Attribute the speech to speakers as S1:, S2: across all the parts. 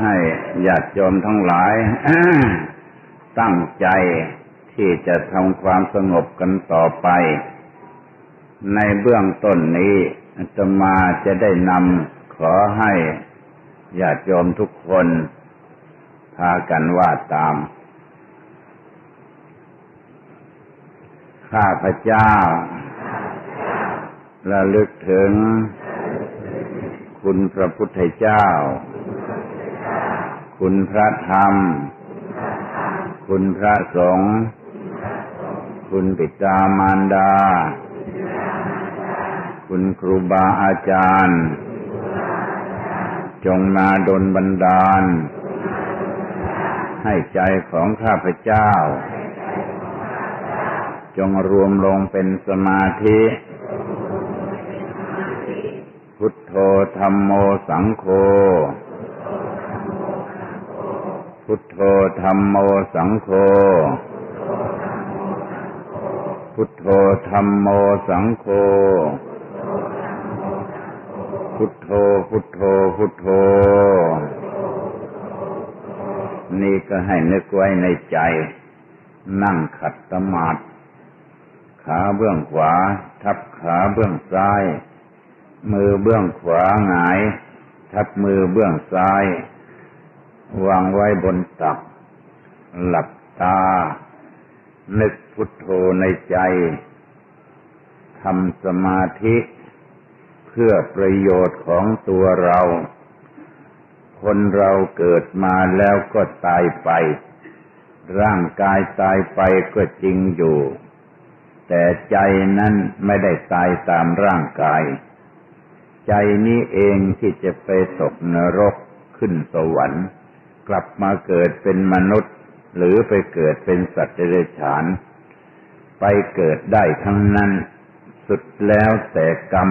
S1: ให้ญาติโยมทั้งหลาย ตั้งใจที่จะทำความสงบกันต่อไป ในเบื้องต้นนี้จะมาจะได้นำขอให้ญาติโยมทุกคน พากันว่าตาม ข้าพเจ้าระลึกถึงคุณพระพุทธเจ้า คุณพระธรรม คุณพระสงฆ์ คุณปิตามารดา คุณครูบาอาจารย์ จงมาดลบันดาล ให้ใจของข้าพเจ้า จงรวมลงเป็นสมาธิ พุทโธธรรมโมสังโฆ พุทโธธรรมโมสังโฆ พุทโธธรรมโมสังโฆ พุทโธ พุทโธ พุทโธ นี่ก็ให้นึกไว้ในใจ นั่งขัดสมาธิขาเบื้องขวา ทับขาเบื้องซ้าย มือเบื้องขวาหงาย ทับมือเบื้องซ้าย วางไว้บนตัก หลับตา นึกพุทโธในใจทำสมาธิ เพื่อประโยชน์ของตัวเรา คนเราเกิดมาแล้วก็ตายไป ร่างกายตายไปก็จริงอยู่ แต่ใจนั้นไม่ได้ตายตามร่างกาย ใจนี้เองที่จะไปตกนรกขึ้นสวรรค์ กลับมาเกิดเป็นมนุษย์ หรือไปเกิดเป็นสัตว์เดรัจฉาน ไปเกิดได้ทั้งนั้น สุดแล้วแต่กรรม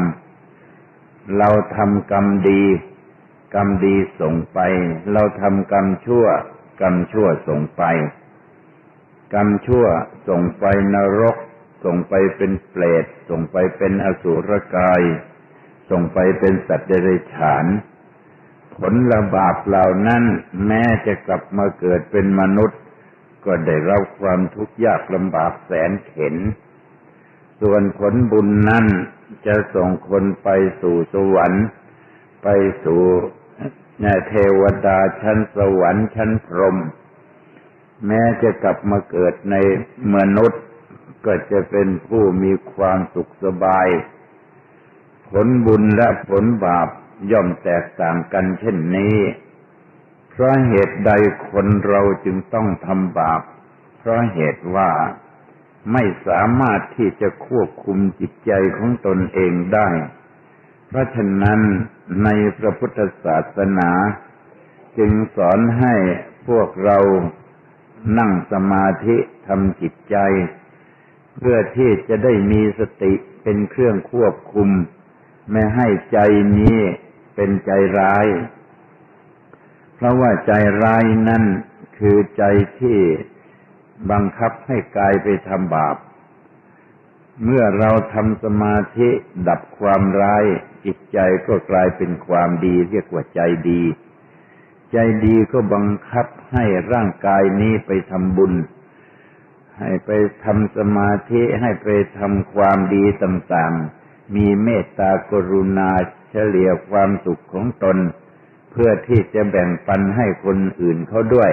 S1: เราทำกรรมดี กรรมดีส่งไป เราทำกรรมชั่ว กรรมชั่วส่งไป กรรมชั่วส่งไปนรก ส่งไปเป็นเปรตส่งไปเป็นอสุรกาย ส่งไปเป็นสัตว์เดรัจฉาน ผลละบาปเหล่านั้นแม้จะกลับมาเกิดเป็นมนุษย์ ก็ได้รับความทุกข์ยากลำบากแสนเข็น ส่วนผลบุญนั้นจะส่งคนไปสู่สวรรค์ ไปสู่เทวดาชั้นสวรรค์ชั้นพรหมแม้จะกลับมาเกิดในมนุษย์ ก็จะเป็นผู้มีความสุขสบาย ผลบุญและผลบาป ย่อมแตกต่างกันเช่นนี้ เพราะเหตุใดคนเราจึงต้องทำบาป เพราะเหตุว่าไม่สามารถที่จะควบคุมจิตใจของตนเองได้ เพราะฉะนั้นในพระพุทธศาสนา จึงสอนให้พวกเรานั่งสมาธิทำจิตใจ เพื่อที่จะได้มีสติเป็นเครื่องควบคุม ไม่ให้ใจนี้เป็นใจร้าย เพราะว่าใจร้ายนั่นคือใจที่บังคับให้กายไปทำบาป เมื่อเราทำสมาธิดับความร้าย จิตใจก็กลายเป็นความดี เรียกว่าใจดี ใจดีก็บังคับให้ร่างกายนี้ไปทำบุญ ให้ไปทำสมาธิให้ไปทำความดีต่างๆ มีเมตตากรุณาเฉลี่ยความสุขของตน เพื่อที่จะแบ่งปันให้คนอื่นเขาด้วย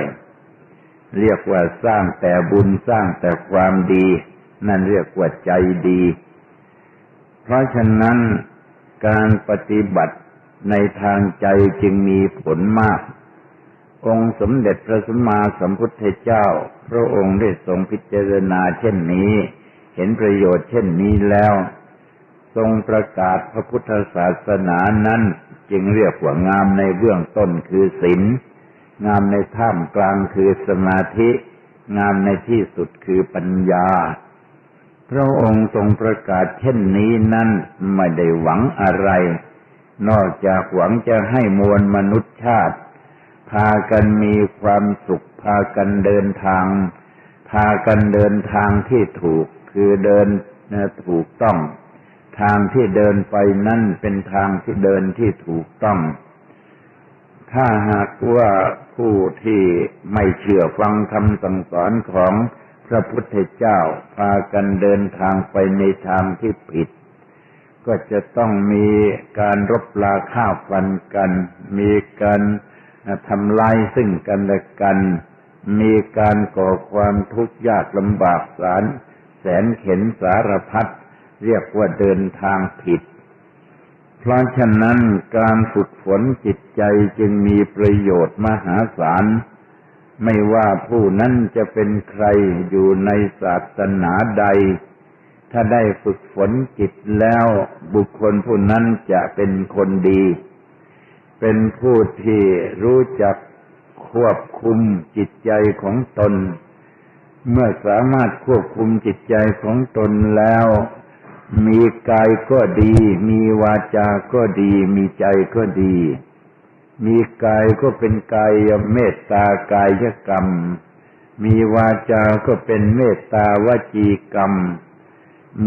S1: เรียกว่าสร้างแต่บุญสร้างแต่ความดี นั่นเรียกว่าใจดี เพราะฉะนั้นการปฏิบัติในทางใจจึงมีผลมาก องค์สมเด็จพระสัมมาสัมพุทธเจ้า พระองค์ได้ทรงพิจารณาเช่นนี้ เห็นประโยชน์เช่นนี้แล้ว ทรงประกาศพระพุทธศาสนานั้นจึงเรียกว่างามในเบื้องต้นคือศีลงามในท่ามกลางคือสมาธิ งามในที่สุดคือปัญญา พระองค์ทรงประกาศเช่นนี้นั้นไม่ได้หวังอะไร นอกจากหวังจะให้มวลมนุษยชาติ พากันมีความสุข พากันเดินทาง พากันเดินทางที่ถูกคือเดินถูกต้อง ทางที่เดินไปนั่นเป็นทางที่เดินที่ถูกต้อง ถ้าหากว่าผู้ที่ไม่เชื่อฟังคำสั่งสอนของพระพุทธเจ้าพากันเดินทางไปในทางที่ผิด ก็จะต้องมีการรบลาข้าวฟันกัน มีการทำลายซึ่งกันและกัน มีการก่อความทุกข์ยากลำบากสารแสนเข็นสารพัด เรียกว่าเดินทางผิด เพราะฉะนั้นการฝึกฝนจิตใจจึงมีประโยชน์มหาศาล ไม่ว่าผู้นั้นจะเป็นใครอยู่ในศาสนาใด ถ้าได้ฝึกฝนจิตแล้วบุคคลผู้นั้นจะเป็นคนดี เป็นผู้ที่รู้จักควบคุมจิตใจของตน เมื่อสามารถควบคุมจิตใจของตนแล้ว มีกายก็ดี มีวาจาก็ดี มีใจก็ดี มีกายก็เป็นกายเมตตากายกรรม มีวาจาก็เป็นเมตตาวจีกรรม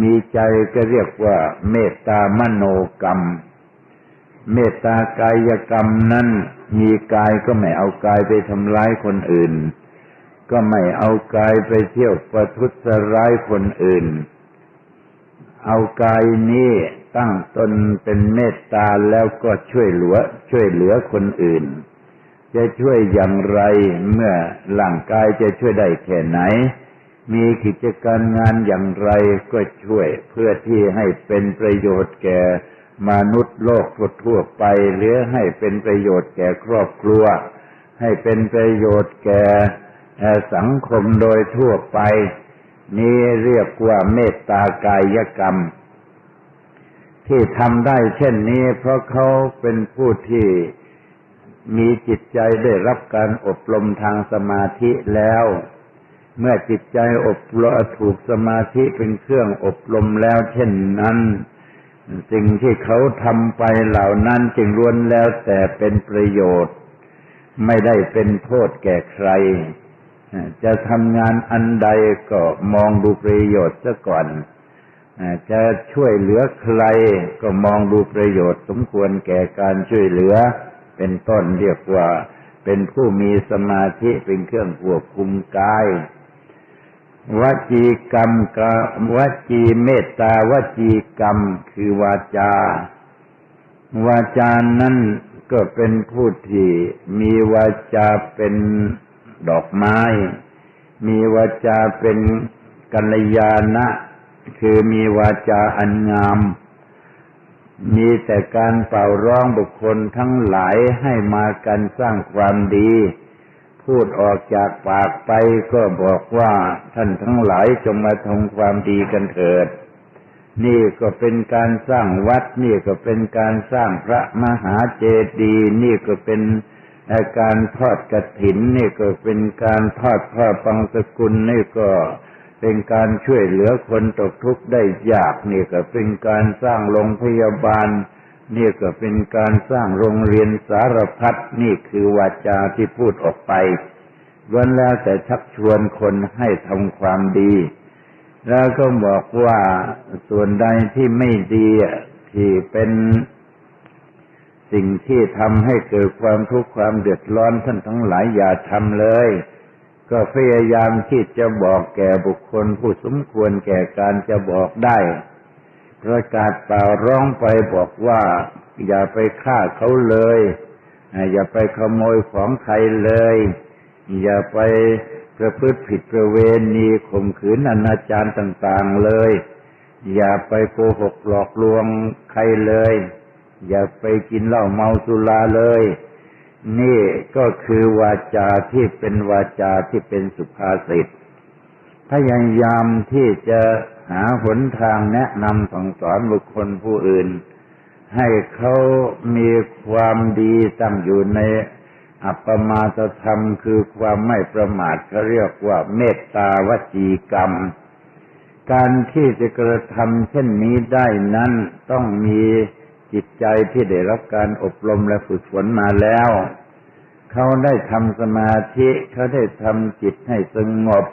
S1: มีใจก็เรียกว่า เมตตามโนกรรม เมตตากายกรรมนั้นมีกายก็ไม่เอากายไปทำร้ายคนอื่น ก็ไม่เอากายไปเที่ยวประทุษร้ายคนอื่น เอากายนี้ตั้งตนเป็นเมตตาแล้วก็ช่วยเหลือช่วยเหลือคนอื่น จะช่วยอย่างไรเมื่อร่างกายจะช่วยได้แค่ไหน มีกิจการงานอย่างไรก็ช่วยเพื่อที่ให้เป็นประโยชน์แก่มนุษย์โลกทั่วไปหรือให้เป็นประโยชน์แก่ครอบครัว ให้เป็นประโยชน์แก่สังคมโดยทั่วไป นี้เรียกว่าเมตตากายกรรม ที่ทำได้เช่นนี้ เพราะเขาเป็นผู้ที่มีจิตใจได้รับการอบรมทางสมาธิแล้ว เมื่อจิตใจอบรมถูกสมาธิเป็นเครื่องอบรมแล้ว เช่นนั้น สิ่งที่เขาทำไปเหล่านั้นจึงล้วนแล้วแต่เป็นประโยชน์ ไม่ได้เป็นโทษแก่ใคร จะทำงานอันใดก็มองดูประโยชน์ซะก่อน จะช่วยเหลือใครก็มองดูประโยชน์ สมควรแก่การช่วยเหลือ เป็นต้นเรียกว่า เป็นผู้มีสมาธิเป็นเครื่องควบคุมกายวจีกรรมกวจีเมตตาวจีกรรมคือวาจา วาจานั้นก็เป็นผู้ที่มีวาจาเป็น ดอกไม้ มีวาจาเป็นกัลยาณะคือมีวาจาอันงาม มีแต่การเป่าร้องบุคคลทั้งหลายให้มากันสร้างความดี พูดออกจากปากไปก็บอกว่าท่านทั้งหลายจงมาทำความดีกันเถิด นี่ก็เป็นการสร้างวัด นี่ก็เป็นการสร้างพระมหาเจดีย์นี่ก็เป็น การทอดกระถินนี่ก็เป็นการทอดผ้าปังสกุลนี่ก็เป็นการช่วยเหลือคนตกทุกข์ได้ยากนี่ก็เป็นการสร้างโรงพยาบาล นี่ก็เป็นการสร้างโรงเรียนสารพัดนี่คือวาจาที่พูดออกไปล้วนแล้วแต่ชักชวนคนให้ทำความดี แล้วก็บอกว่าส่วนใดที่ไม่ดีที่เป็น สิ่งที่ทำให้เกิดความทุกข์ความเดือดร้อนท่านทั้งหลายอย่าทำเลย ก็พยายามที่จะบอกแก่บุคคลผู้สมควรแก่การจะบอกได้ประกาศเปล่าร้องไปบอกว่า อย่าไปฆ่าเขาเลย อย่าไปขโมยของใครเลย อย่าไปประพฤติผิดประเวณีข่มขืนอนาจารต่างๆเลย อย่าไปโกหกหลอกลวงใครเลย อย่าไปกินเหล้าเมาสุราเลย นี่ก็คือวาจาที่เป็นวาจาที่เป็นสุภาษิตพยายามที่จะหาหนทางแนะนำสั่งสอนบุคคลผู้อื่น ให้เขามีความดีตั้งอยู่ในอัปปมาตธรรมคือความไม่ประมาทเขาเรียกว่าเมตตาวจีกรรม การที่จะกระทำเช่นนี้ได้นั้นต้องมี จิตใจที่ได้รับการอบรมและฝึกฝนมาแล้ว เขาได้ทำสมาธิ เขาได้ทำจิตให้สงบ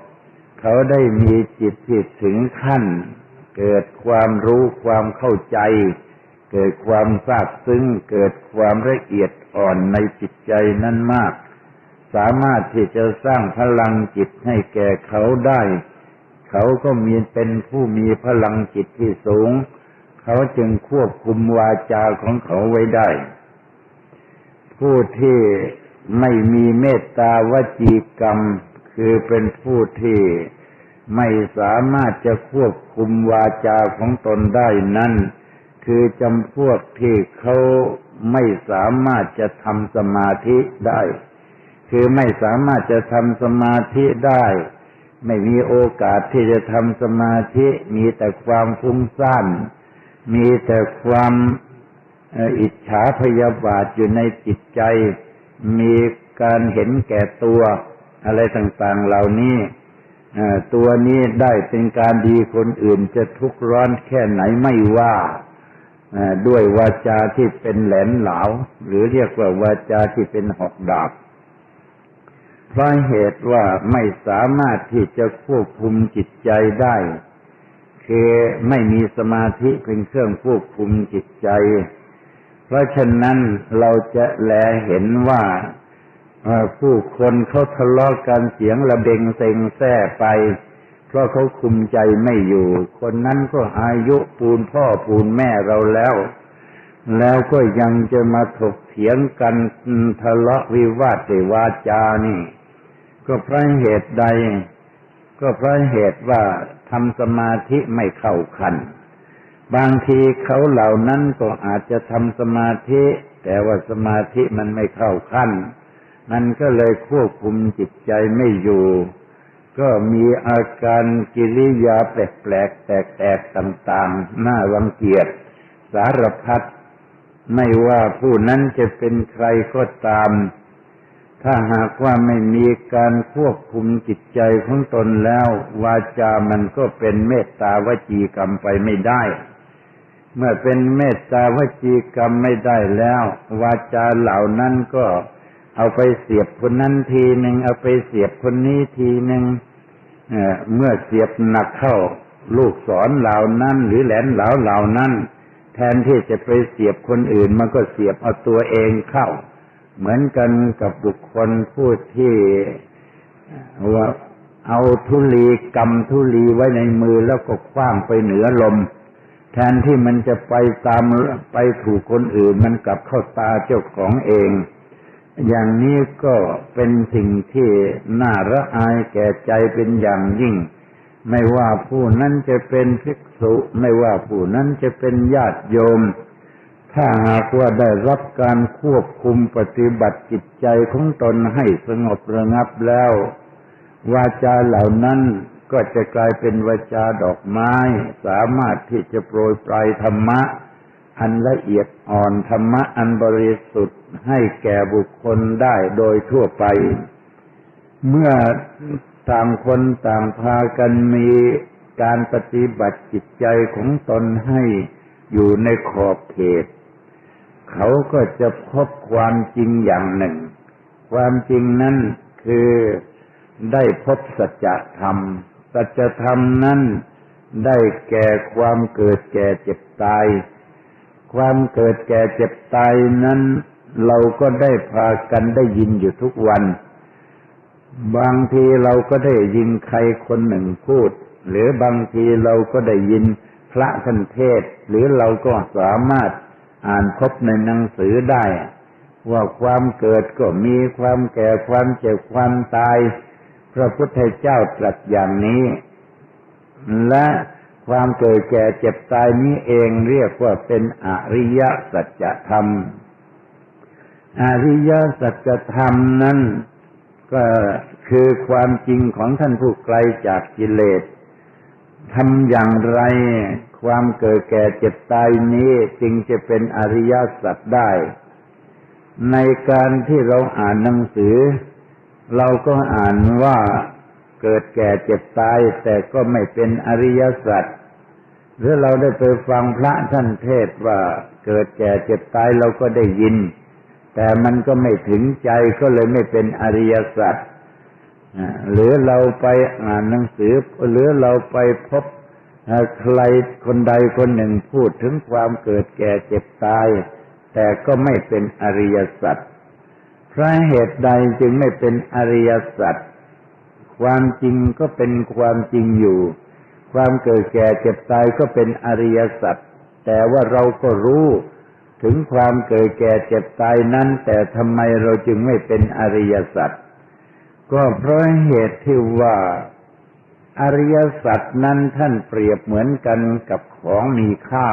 S1: เขาได้มีจิตที่ถึงขั้น เกิดความรู้ความเข้าใจ เกิดความซาบซึ้ง เกิดความละเอียดอ่อนในจิตใจนั้นมาก สามารถที่จะสร้างพลังจิตให้แก่เขาได้ เขาก็มีเป็นผู้มีพลังจิตที่สูง เขาจึงควบคุมวาจาของเขาไว้ได้ ผู้ที่ไม่มีเมตตาวจีกรรม คือเป็นผู้ที่ไม่สามารถจะควบคุมวาจาของตนได้นั้นคือจำพวกที่เขาไม่สามารถจะทำสมาธิได้ คือไม่สามารถจะทำสมาธิได้ ไม่มีโอกาสที่จะทำสมาธิมีแต่ความฟุ้งซ่าน มีแต่ความอิจฉาพยาบาทอยู่ในจิตใจ มีการเห็นแก่ตัวอะไรต่างๆเหล่านี้ตัวนี้ได้เป็นการดีคนอื่นจะทุกข์ร้อนแค่ไหนไม่ว่าด้วยวาจาที่เป็นแหลมเหลาหรือเรียกว่าวาจาที่เป็นหอกดาบเพราะเหตุว่าไม่สามารถที่จะควบคุมจิตใจได้ คือไม่มีสมาธิเป็นเครื่องควบคุมจิตใจ เพราะฉะนั้นเราจะแลเห็นว่าผู้คนเขาทะเลาะกันเสียงระเบงเซ็งแซ่ไป เพราะเขาคุมใจไม่อยู่ คนนั้นก็อายุปูนพ่อปูนแม่เราแล้ว แล้วก็ยังจะมาถกเถียงกันทะเลาะวิวาทในวาจานี่ ก็เพราะเหตุใด ก็เพราะเหตุว่า ทำสมาธิไม่เข้าขันบางทีเขาเหล่านั้นก็อาจจะทำสมาธิ แต่ว่าสมาธิมันไม่เข้าขั้น มันก็เลยควบคุมจิตใจไม่อยู่ ก็มีอาการกิริยาแปลกๆแตกๆต่างๆ น่ารังเกียจสารพัดไม่ว่าผู้นั้นจะเป็นใครก็ตาม ถ้าหากว่าไม่มีการควบคุมจิตใจของตนแล้ว วาจามันก็เป็นเมตตาวจีกรรมไปไม่ได้ เมื่อเป็นเมตตาวจีกรรมไม่ได้แล้ว วาจาเหล่านั้นก็เอาไปเสียบคนนั้นทีหนึ่งเอาไปเสียบคนนี้ทีหนึ่งเมื่อเสียบหนักเข้า ลูกสอนเหล่านั้น หรือแหลนเหล่าเหล่านั้น แทนที่จะไปเสียบคนอื่น มันก็เสียบเอาตัวเองเข้า เหมือนกันกับบุคคลผู้ที่ว่าเอาทุลีกำทุลีไว้ในมือแล้วก็คว้างไปเหนือลม แทนที่มันจะไปตามไปถูกคนอื่น มันกลับเข้าตาเจ้าของเอง อย่างนี้ก็เป็นสิ่งที่น่าระอายแก่ใจเป็นอย่างยิ่ง ไม่ว่าผู้นั้นจะเป็นภิกษุ ไม่ว่าผู้นั้นจะเป็นญาติโยม ถ้าหากว่าได้รับการควบคุมปฏิบัติจิตใจของตนให้สงบระงับแล้ว วาจาเหล่านั้นก็จะกลายเป็นวาจาดอกไม้ สามารถที่จะโปรยปลายธรรมะ อันละเอียดอ่อนธรรมะอันบริสุทธิ์ให้แก่บุคคลได้โดยทั่วไป เมื่อต่างคนต่างพากันมีการปฏิบัติจิตใจของตนให้อยู่ในขอบเขต เขาก็จะพบความจริงอย่างหนึ่ง ความจริงนั้นคือได้พบสัจธรรม สัจธรรมนั้นได้แก่ความเกิดแก่เจ็บตาย ความเกิดแก่เจ็บตายนั้น เราก็ได้พากันได้ยินอยู่ทุกวัน บางทีเราก็ได้ยินใครคนหนึ่งพูด หรือบางทีเราก็ได้ยินพระท่านเทศ หรือเราก็สามารถ อ่านพบในหนังสือได้ ว่าความเกิดก็มีความแก่ความเจ็บความตาย พระพุทธเจ้าตรัสอย่างนี้ และความเกิดแก่เจ็บตายนี้เองเรียกว่าเป็นอริยสัจธรรม อริยสัจธรรมนั้นก็คือความจริงของท่านผู้ไกลจากกิเลสทำอย่างไร ความเกิดแก่เจ็บตายนี้จึงจะเป็นอริยสัจได้ ในการที่เราอ่านหนังสือ เราก็อ่านว่าเกิดแก่เจ็บตาย แต่ก็ไม่เป็นอริยสัจหรือเราได้ไปฟังพระท่านเทศว่าเกิดแก่เจ็บตายเราก็ได้ยิน แต่มันก็ไม่ถึงใจก็เลยไม่เป็นอริยสัจหรือเราไปอ่านหนังสือหรือเราไปพบ ใครคนใดคนหนึ่งพูดถึงความเกิดแก่เจ็บตาย แต่ก็ไม่เป็นอริยสัจเพราะเหตุใดจึงไม่เป็นอริยสัจความจริงก็เป็นความจริงอยู่ ความเกิดแก่เจ็บตายก็เป็นอริยสัจแต่ว่าเราก็รู้ถึงความเกิดแก่เจ็บตายนั้น แต่ทำไมเราจึงไม่เป็นอริยสัจก็เพราะเหตุที่ว่า อริยสัจนั้นท่านเปรียบเหมือนกันกับของมีค่า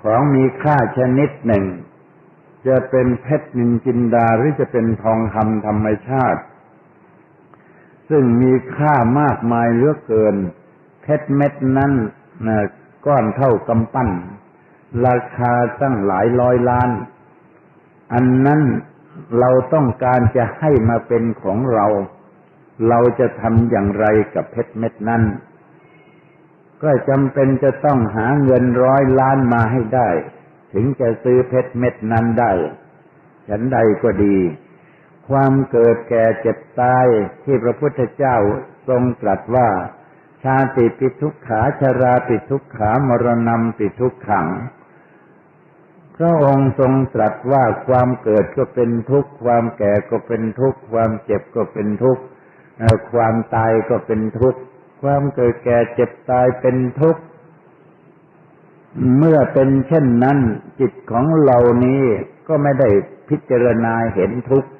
S1: ของมีค่าชนิดหนึ่ง จะเป็นเพชรนินจินดาหรือจะเป็นทองคำธรรมชาติ ซึ่งมีค่ามากมายเหลือเกิน เพชรเม็ดนั้นก้อนเท่ากำปั้น ราคาตั้งหลายร้อยล้าน อันนั้นเราต้องการจะให้มาเป็นของเรา เราจะทำอย่างไรกับเพชรเม็ดนั้น ก็จำเป็นจะต้องหาเงินร้อยล้านมาให้ได้ ถึงจะซื้อเพชรเม็ดนั้นได้ ฉันใดก็ดี ความเกิดแก่เจ็บตายที่พระพุทธเจ้าทรงตรัสว่า ชาติปิทุกขาชาราปิทุกขามรณะปิทุกขังพระองค์ทรงตรัสว่าความเกิดก็เป็นทุกข์ ความแก่ก็เป็นทุกข์ ความเจ็บก็เป็นทุกข์ ความตายก็เป็นทุกข์ความเกิดแก่เจ็บตายเป็นทุกข์เมื่อเป็นเช่นนั้น จิตของเรานี้ก็ไม่ได้พิจารณาเห็นทุกข์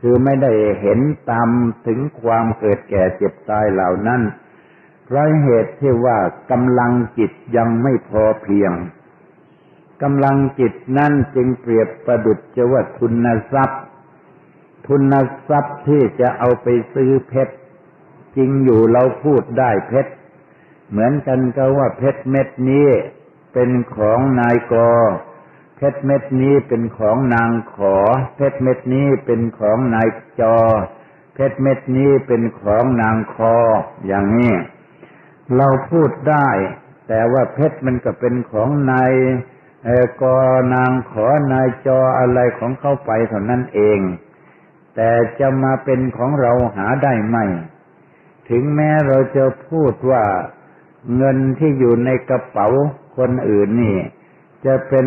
S1: คือไม่ได้เห็นตามถึงความเกิดแก่เจ็บตายเหล่านั้นเพราะเหตุที่ว่ากำลังจิตยังไม่พอเพียงกำลังจิตนั่นจึงเปรียบประดุจจะว่าทุนทรัพย์ ทุนทรัพย์ที่จะเอาไปซื้อเพชรจริงอยู่เราพูดได้เพชรเหมือนกันก็ว่าเพชรเม็ดนี้เป็นของนายกอเพชรเม็ดนี้เป็นของนางขอ เพชรเม็ดนี้เป็นของนายจอ เพชรเม็ดนี้เป็นของนางคอ อย่างนี้ เราพูดได้ แต่ว่าเพชรมันก็เป็นของนายกอนางขอนายจออะไรของเขาไปเท่านั้นเอง แต่จะมาเป็นของเราหาได้ไหม ถึงแม้เราจะพูดว่าเงินที่อยู่ในกระเป๋าคนอื่นนี่ จะเป็น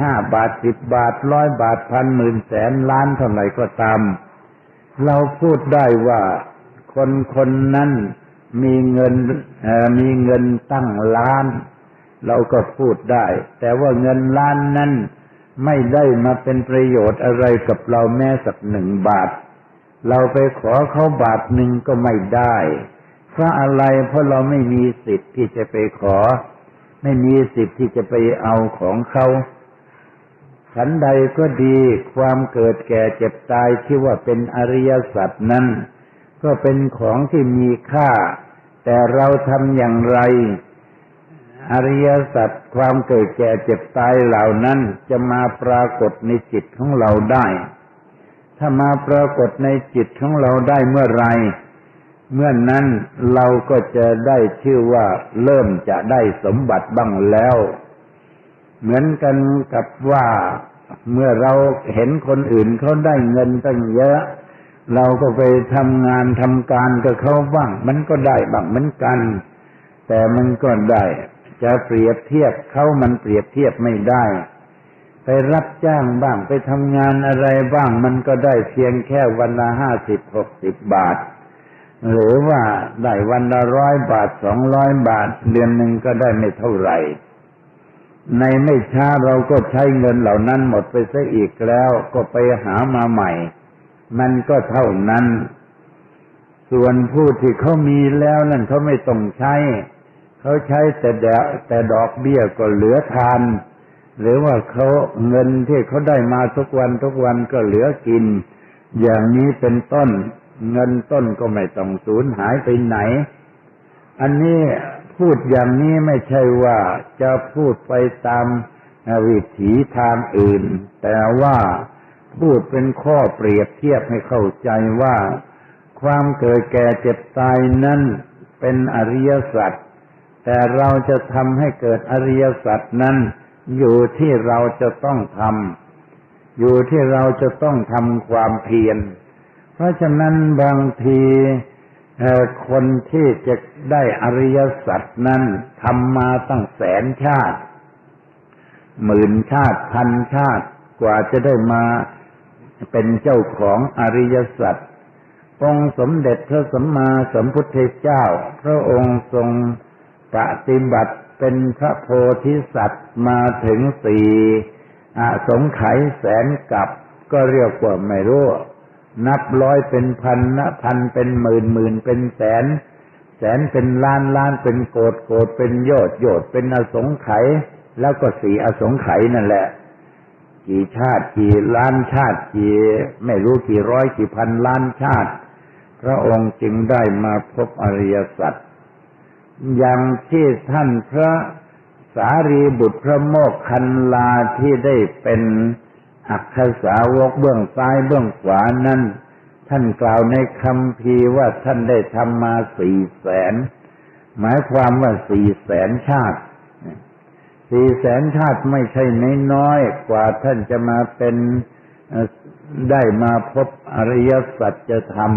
S1: ห้าบาทสิบบาทร้อยบาทพันหมื่นแสนล้านเท่าไหร่ก็ตาม เราพูดได้ว่าคนคนนั้นมีเงินมีเงินตั้งล้าน เราก็พูดได้ แต่ว่าเงินล้านนั้น ไม่ได้มาเป็นประโยชน์อะไรกับเราแม้สักหนึ่งบาท เราไปขอเขาบาทหนึ่งก็ไม่ได้เพราะอะไรเพราะเราไม่มีสิทธิ์ที่จะไปขอ ไม่มีสิทธิ์ที่จะไปเอาของเขาฉันใดก็ดีความเกิดแก่เจ็บตายที่ว่าเป็นอริยสัจนั้น ก็เป็นของที่มีค่า แต่เราทำอย่างไร อริยสัจความเกิดแก่เจ็บตายเหล่านั้นจะมาปรากฏในจิตของเราได้ ถ้ามาปรากฏในจิตของเราได้เมื่อไรเมื่อนนั้นเราก็จะได้ชื่อว่าเริ่มจะได้สมบัติบ้างแล้ว เหมือนกันกับว่าเมื่อเราเห็นคนอื่นเขาได้เงินตั้งเยอะ เราก็ไปทำงานทำการกับเขาบ้าง มันก็ได้บ้างเหมือนกัน แต่มันก็ได้ จะเปรียบเทียบเขามันเปรียบเทียบไม่ได้ ไปรับจ้างบ้างไปทำงานอะไรบ้างมันก็ได้เพียงแค่วันละห้าสิบหกสิบบาท หรือว่าได้วันละร้อยบาทสองร้อยบาท เดือนหนึ่งก็ได้ไม่เท่าไหร่ ในไม่ช้าเราก็ใช้เงินเหล่านั้นหมดไปซะอีกแล้วก็ไปหามาใหม่ มันก็เท่านั้น ส่วนผู้ที่เขามีแล้วนั่นเขาไม่ต้องใช้ เขาใช้แต่ดแต่ดอกเบี้ยก็เหลือทาน หรือว่าเขาเงินที่เขาได้มาทุกวันทุกวันก็เหลือกิน อย่างนี้เป็นต้น เงินต้นก็ไม่ต้องสูญหายไปไหน อันนี้พูดอย่างนี้ไม่ใช่ว่าจะพูดไปตามวิถีทางอื่น แต่ว่าพูดเป็นข้อเปรียบเทียบให้เข้าใจว่า ความเกิดแก่เจ็บตายนั้นเป็นอริยสัจ แต่เราจะทำให้เกิดอริยสัจนั้น อยู่ที่เราจะต้องทำอยู่ที่เราจะต้องทำความเพียร เพราะฉะนั้นบางทีคนที่จะได้อริยสัจนั้นทำมาตั้งแสนชาติ หมื่นชาติพันชาติกว่าจะได้มาเป็นเจ้าของอริยสัจองค์สมเด็จพระสัมมาสัมพุทธเจ้า พระองค์ทรง ปฏิบัติเป็นพระโพธิสัตว์มาถึงสี่อสงไขยแสนกับก็เรียกว่าไม่รู้ นับร้อยเป็นพันนะพันเป็นหมื่นหมื่นเป็นแสน แสนเป็นล้านล้านเป็นโกดโกดเป็นโยดโยดเป็นอสงไขยแล้วก็สี่อสงไขยนั่นแหละ กี่ชาติกี่ล้านชาติกี่ไม่รู้กี่ร้อยกี่พันล้านชาติ พระองค์จึงได้มาพบอริยสัจ อย่างที่ท่านพระสารีบุตรพระโมกคันลาที่ได้เป็นอักขสาวกเบื้องซ้ายเบื้องขวานั้น ท่านกล่าวในคำพีว่าท่านได้ทำมาสี่แสน หมายความว่าสี่แสนชาติสี่แสนชาติไม่ใช่น้อยกว่าท่านจะมาเป็นได้มาพบอริยสัจธรรม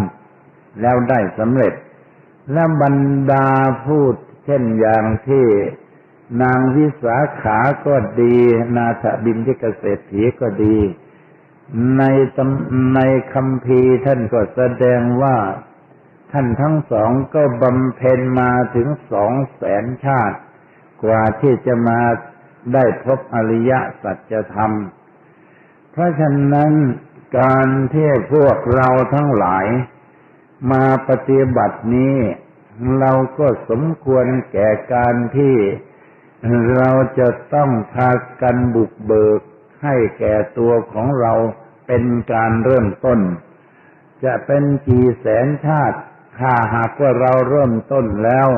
S1: แล้วได้สำเร็จ และบรรดาพูดเช่นอย่างที่นางวิสาขาก็ดี นาถบินที่เกษตรีก็ดี ในตในคำพีท่านก็แสดงว่า ท่านทั้งสองก็บำเพ็ญมาถึงสองแสนชาติ กว่าที่จะมาได้พบอริยสัจธรรม เพราะฉะนั้นการที่พวกเราทั้งหลาย มาปฏิบัตินี้ เราก็สมควรแก่การที่เราจะต้องพากันบุกเบิกให้แก่ตัวของเราเป็นการเริ่มต้น จะเป็นกี่แสนชาติถ้าหากว่าเราเริ่มต้นแล้ว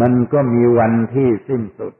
S1: มันก็มีวันที่สิ้นสุด